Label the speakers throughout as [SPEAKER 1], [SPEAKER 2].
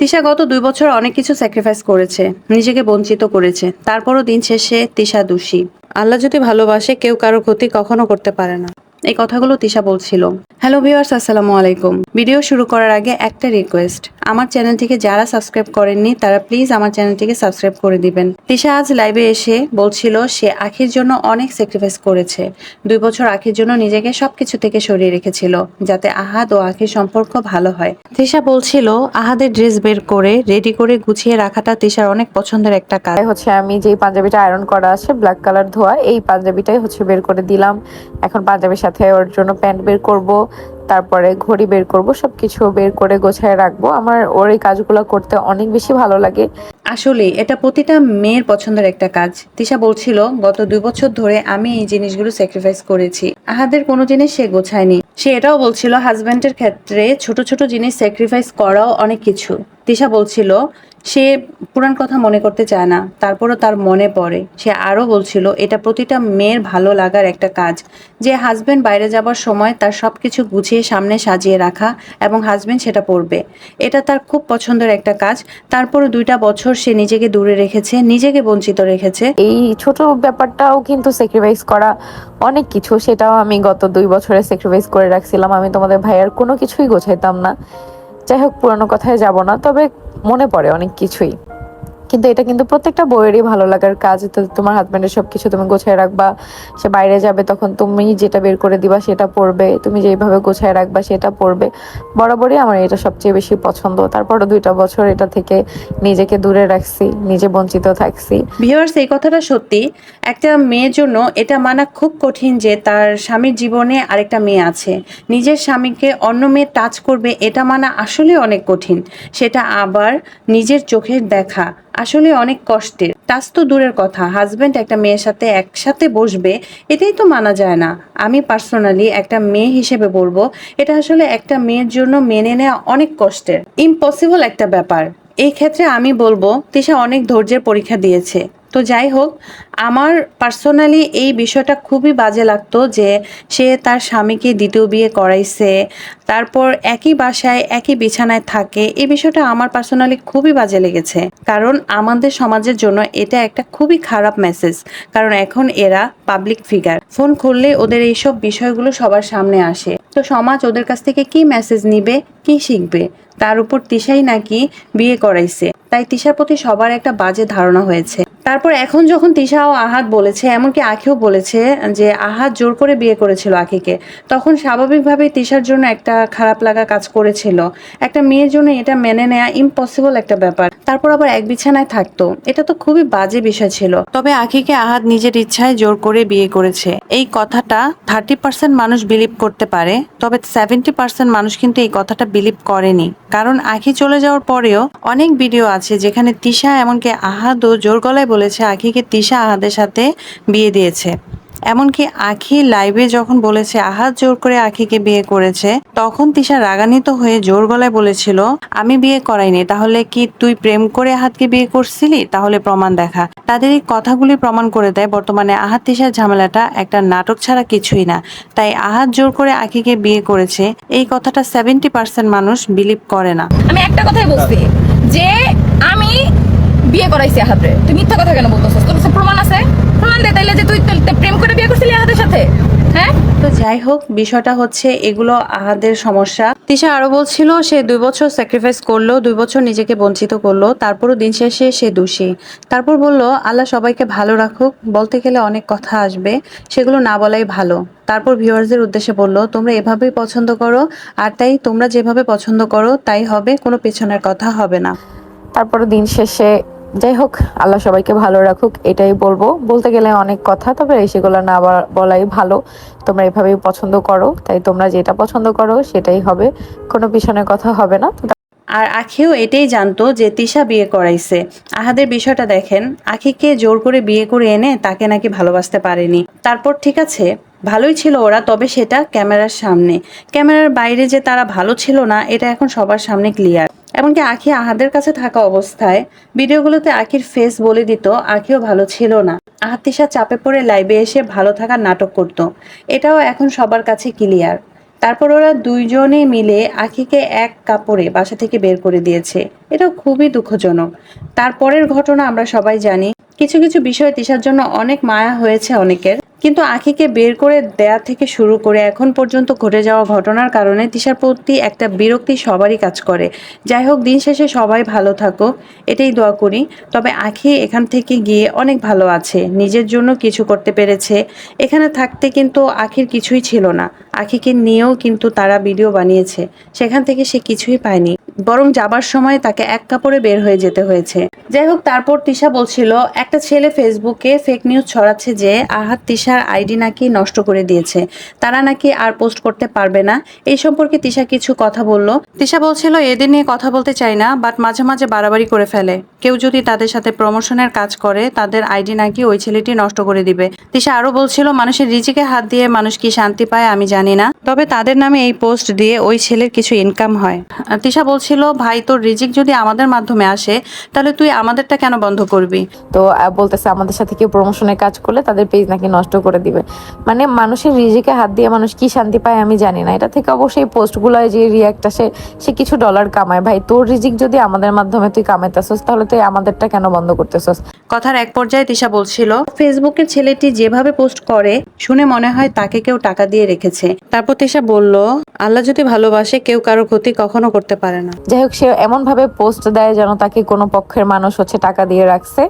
[SPEAKER 1] তিশা গত দুই বছর অনেক কিছু স্যাক্রিফাইস করেছে, নিজেকে বঞ্চিত করেছে। তারপরও দিন শেষে তিশা দোষী। আল্লাহ যদি ভালোবাসে, কেউ কারও ক্ষতি কখনো করতে পারে না। এই কথাগুলো তিশা বলছিল। হ্যালো ভিউয়ার্স, আসসালামু আলাইকুম। ভিডিও শুরু করার আগে একটা রিকোয়েস্ট আমার চ্যানেলটিকে যারা সাবস্ক্রাইব করেননি, তারা প্লিজ আমার চ্যানেলটিকে সাবস্ক্রাইব করে দিবেন। তিশা আজ লাইভে এসে বলছিল, সে আখির জন্য অনেক স্যাক্রিফাইস করেছে। দুই বছর আখির জন্য নিজেকে সবকিছু থেকে সরিয়ে রেখেছিল, যাতে আহাদ ও আখির সম্পর্ক ভালো হয়। তিশা বলছিল, আহাদের ড্রেস বের করে রেডি করে গুছিয়ে রাখাটা তিশার অনেক পছন্দের একটা কাজ।
[SPEAKER 2] হচ্ছে আমি যেই পাঞ্জাবিটা আয়রন করা আছে ব্ল্যাক কালার ধোয়া, এই পাঞ্জাবিটাই হচ্ছে বের করে দিলাম। এখন পাঞ্জাবির সাথে ওর জন্য প্যান্ট বের করব। তারপরে ঘড়ি বের করব, সবকিছু বের করে গোছায় রাখব। আমার ওর এই কাজগুলো করতে অনেক বেশি ভালো লাগে।
[SPEAKER 1] আসলে এটা প্রতিটা মেয়ের পছন্দের একটা কাজ। তিশা বলছিল, গত দুই বছর ধরে আমি এই জিনিসগুলো স্যাক্রিফাইস করেছি। আহাদের কোনো জিনিস সে গোছায়নি। সে এটাও বলছিল হাজব্যান্ডের ক্ষেত্রে ছোট ছোট জিনিস স্যাক্রিফাইস করাও অনেক কিছু। তিশা বলছিল, সে পুরান কথা মনে করতে চায় না। তারপরও তার মনে পড়ে। সে আরও বলছিল, এটা প্রতিটা মেয়ের ভালো লাগার একটা কাজ। যে হাজব্যান্ড বাইরে যাবার সময় তার সব কিছু গুছিয়ে সামনে সাজিয়ে রাখা এবং হাজব্যান্ড সেটা পরবে। এটা তার খুব পছন্দের একটা কাজ। তারপরও দুইটা বছর সে নিজেকে দূরে রেখেছে, নিজেকে বঞ্চিত রেখেছে।
[SPEAKER 2] এই ছোট ব্যাপারটাও কিন্তু স্যাক্রিফাইস করা অনেক কিছু। সেটাও আমি গত দুই বছরে স্যাক্রিফাইস করে রাখছিলাম। আমি তোমাদের ভাইয়ার কোনো কিছুই গোছাইতাম না। যাই হোক পুরনো কথায় যাব না তবে মনে পড়ে অনেক কিছুই। কিন্তু এটা কিন্তু প্রত্যেকটা বইয়েরই ভালো লাগার কাজ। তো তোমার হাজব্যান্ডের সব কিছু তুমি গোছায় রাখবা, সে বাইরে যাবে তখন তুমি যেটা বের করে দিবা সেটা পড়বে, তুমি যেভাবে গোছায় রাখবা সেটা পড়বে। বরাবরই আমার এটা সবচেয়ে বেশি পছন্দ। তারপরে দুইটা বছর এটা থেকে নিজেকে দূরে রাখছি, নিজে বঞ্চিত থাকছি।
[SPEAKER 1] ভিউয়ার্স এই কথাটা সত্যি। একটা মেয়ের জন্য এটা মানা খুব কঠিন যে তার স্বামীর জীবনে আরেকটা মেয়ে আছে। নিজের স্বামীকে অন্য মেয়ে টাচ করবে এটা মানা আসলে অনেক কঠিন। সেটা আবার নিজের চোখের দেখা। আসলে অনেক কষ্টের। তাস তো দূরের কথা হাজব্যান্ড একটা মেয়ের সাথে একসাথে বসবে, এটাই তো মানা যায় না। আমি পার্সোনালি একটা মেয়ে হিসেবে বলব, এটা আসলে একটা মেয়ের জন্য মেনে নেওয়া অনেক কষ্টের। ইম্পসিবল একটা ব্যাপার। এই ক্ষেত্রে আমি বলব, তিশা অনেক ধৈর্যের পরীক্ষা দিয়েছে। তো যাই হোক, আমার পার্সোনালি এই বিষয়টা খুবই বাজে লাগতো যে সে তার স্বামীকে দ্বিতীয় বিয়ে করাইছে, তারপর একই বাসায়, একই বিছানায় থাকে এই বিষয়টা আমার পার্সোনালি খুবই বাজে লেগেছে। কারণ আমাদের সমাজের জন্য এটা একটা খুবই খারাপ মেসেজ কারণ এখন এরা পাবলিক ফিগার ফোন খুললে ওদের এইসব বিষয়গুলো সবার সামনে আসে। তো সমাজ ওদের কাছ থেকে কি মেসেজ নিবে, কি শিখবে? তার উপর তিশাই নাকি বিয়ে করাইছে। তাই তিশার প্রতি সবার একটা বাজে ধারণা হয়েছে। তারপর এখন যখন তিশা ও আহাত বলেছে, এমনকি আখেও বলেছে যে আহাত জোর করে বিয়ে করেছিল আখিকে, তখন স্বাভাবিকভাবেই তিশার জন্য একটা খারাপ লাগা কাজ করেছিল। একটা মেয়ের জন্য এটা মেনে নেওয়া ইম্পসিবল একটা ব্যাপার। তারপর আবার এক বিছানায় থাকতো। এটা তো খুবই বাজে বিষয় ছিল। তবে আখিকে আহাত নিজের ইচ্ছায় জোর করে বিয়ে করেছে। এই কথাটা থার্টি পার্সেন্ট মানুষ বিলিভ করতে পারে, তবে সেভেন্টি পার্সেন্ট মানুষ কিন্তু এই কথাটা বিলিভ করেনি। কারণ আখি চলে যাওয়ার পরেও অনেক ভিডিও আছে যেখানে তিশা এমনকি আহাদও জোর গলায় বলেছে আখিকে তিশা আহাদের সাথে বিয়ে দিয়েছে। এমনকি আখি লাইভে যখন বলেছে আহাদ জোর করে আখিকে বিয়ে করেছে, তখন তিশা রাগান্বিত হয়ে জোর গলায় বলেছিল, আমি বিয়ে করাইনি, তাহলে কি তুই প্রেম করে আহাদকে বিয়ে করছিলি? তাহলে প্রমাণ দেখা। তাদের এই কথাগুলি প্রমাণ করে দেয়, বর্তমানে আহাদ তিশার ঝামেলাটা একটা নাটক ছাড়া কিছুই না। তাই আহাদ জোর করে আখিকে বিয়ে করেছে, এই কথাটা সেভেন্টি পার্সেন্ট মানুষ বিলিভ করে না।
[SPEAKER 3] আমি একটা কথাই বলছি, যে আমি বিয়ে করাইছি আহাতে তুই মিথ্যা কথা কেন বলতেছিস? তোর প্রমাণ আছে? প্রমাণ দে তাইলে যে তুই প্রেম বিয়ে করছিলি আহাদের সাথে? হ্যাঁ?
[SPEAKER 1] তো যাই হোক বিষয়টা হচ্ছে এগুলো আহাদের সমস্যা। তিশা আরও বলছিল সে দুই বছর স্যাক্রিফাইস করল দুই বছর নিজেকে বঞ্চিত করল তারপরও দিন শেষে সে দোষী। তারপর বলল আল্লাহ সবাইকে ভালো রাখুক বলতে গেলে অনেক কথা আসবে সেগুলো না বলাই ভালো। তারপর ভিউয়ার্সদের উদ্দেশ্যে বলল তোমরা এভাবেই পছন্দ করো আর তাই তোমরা যেভাবে পছন্দ করো তাই হবে কোনো পেছনের কথা হবে না।
[SPEAKER 2] তারপরে দিন শেষে যাই হোক আল্লাহ সবাইকে ভালো রাখুক, এটাই বলব। বলতে গেলে অনেক কথা, তবে সেগুলো না বলা- বলাই ভালো। তোমরা এভাবেই পছন্দ করো, তাই তোমরা যেটা পছন্দ করো সেটাই হবে। কোনো পিছনে কথা হবে না।
[SPEAKER 1] আর আখিও এটাই জানতো যে তিশা বিয়ে করাইছে। আহাদের বিষয়টা দেখেন, আখিকে জোর করে বিয়ে করে এনে তাকে নাকি ভালোবাসতে পারেনি। তারপর ঠিক আছে, ভালোই ছিল ওরা, তবে সেটা ক্যামেরার সামনে। ক্যামেরার বাইরে যে তারা ভালো ছিল না, এটা এখন সবার সামনে ক্লিয়ার। এমনকি আখি আহাদের কাছে থাকা অবস্থায় ভিডিওগুলোতে আখির ফেস বলে দিত, আখিও ভালো ছিল না। আহাতিশা চাপে পড়ে লাইভে এসে ভালো থাকার নাটক করত। এটাও এখন সবার কাছে ক্লিয়ার। তারপর ওরা দুইজনে মিলে আখিকে এক কাপড়ে বাসা থেকে বের করে দিয়েছে। এটা খুবই দুঃখজনক। তারপরের ঘটনা আমরা সবাই জানি। কিছু কিছু বিষয় তিশার জন্য অনেক মায়া হয়েছে অনেকের। কিন্তু আখিকে বের করে দেয়া থেকে শুরু করে এখন পর্যন্ত ঘটে যাওয়া ঘটনার কারণে তিশার প্রতি একটা বিরক্তি সবারই কাজ করে। যাই হোক, দিন শেষে সবাই ভালো থাকো এটাই দোয়া করি। তবে আখি এখান থেকে গিয়ে অনেক ভালো আছে, নিজের জন্য কিছু করতে পেরেছে। এখানে থাকতে কিন্তু আখির কিছুই ছিল না। আখিকে নিয়েও কিন্তু তারা ভিডিও বানিয়েছে। সেখান থেকে সে কিছুই পায়নি। বরং যাবার সময় তাকে এক কাপড়ে বের হয়ে যেতে হয়েছে। যাই হোক, তারপর তিশা বলছিল, একটা ছেলে ফেসবুকে ফেক নিউজ ছড়াচ্ছে যে আহাত তিশার আইডি নাকি নষ্ট করে দিয়েছে। তারা নাকি আর পোস্ট করতে পারবে না। এই সম্পর্কে তিশা কিছু কথা বলল। তিশা বলছিল, এদের নিয়ে কথা বলতে চাই না বাট মাঝে মাঝে বাড়াবাড়ি করে ফেলে। কেউ যদি তাদের সাথে প্রমোশনের কাজ করে, তাদের আইডি নাকি ওই ছেলেটি নষ্ট করে দিবে। তিশা আরও বলছিল, মানুষের রিজিকে হাত দিয়ে মানুষ কি শান্তি পায় আমি জানি না, তবে তাদের নামে এই পোস্ট দিয়ে ওই ছেলের কিছু ইনকাম হয়। তিশা বলছিল ভাই তোর রিজিক যদি আমাদের মাধ্যমে আসে তাহলে তুই আমাদেরটা কেন বন্ধ করবি?
[SPEAKER 2] তো বলতেছে আমাদের সাথে কেউ প্রমোশনের কাজ করলে তাদের পেজ নাকি নষ্ট করে দিবে। মানে মানুষের রিজিকে হাত দিয়ে মানুষ কি শান্তি পায় আমি জানি না। এটা থেকে অবশ্যই পোস্টগুলো যে রিয়াক্ট আসে সে কিছু ডলার কামায়। ভাই তোর রিজিক যদি আমাদের মাধ্যমে তুই কামাইতেছস তাহলে তুই আমাদেরটা কেন বন্ধ করতেছস?
[SPEAKER 1] কথার এক পর্যায়ে তিশা বলছিল ফেসবুকের ছেলেটি যেভাবে পোস্ট করে শুনে মনে হয় তাকে কেউ টাকা দিয়ে রেখেছে। তারপর তিশা বলল আল্লাহ যদি ভালোবাসে কেউ কারও ক্ষতি কখনো করতে পারে না।
[SPEAKER 2] যাই হোক, সে এমন ভাবে পোস্ট দেয় যেন তাকে কোনো পক্ষের মানুষ হচ্ছে টাকা দিয়ে রাখছে।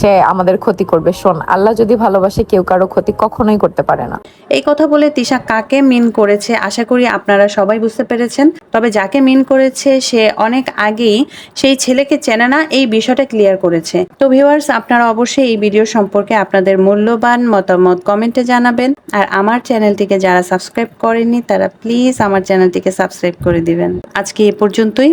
[SPEAKER 2] সে আমাদের ক্ষতি করবে। শোন, আল্লাহ যদি ভালোবাসে, কেউ কারও ক্ষতি কখনোই করতে পারে না।
[SPEAKER 1] এই কথা বলে তিশা কাকে মিন করেছে, আশা করি আপনারা সবাই বুঝতে পেরেছেন। তবে যাকে মিন করেছে, সে অনেক আগেই সেই ছেলেকে চেনে না, এই বিষয়টা ক্লিয়ার করেছে। তো ভিউয়ার্স আপনারা অবশ্যই এই ভিডিও সম্পর্কে আপনাদের মূল্যবান মতামত কমেন্টে জানাবেন। আর আমার চ্যানেলটিকে যারা সাবস্ক্রাইব করেননি, তারা প্লিজ আমার চ্যানেলটিকে সাবস্ক্রাইব করে দিবেন। আজকে এ পর্যন্তই।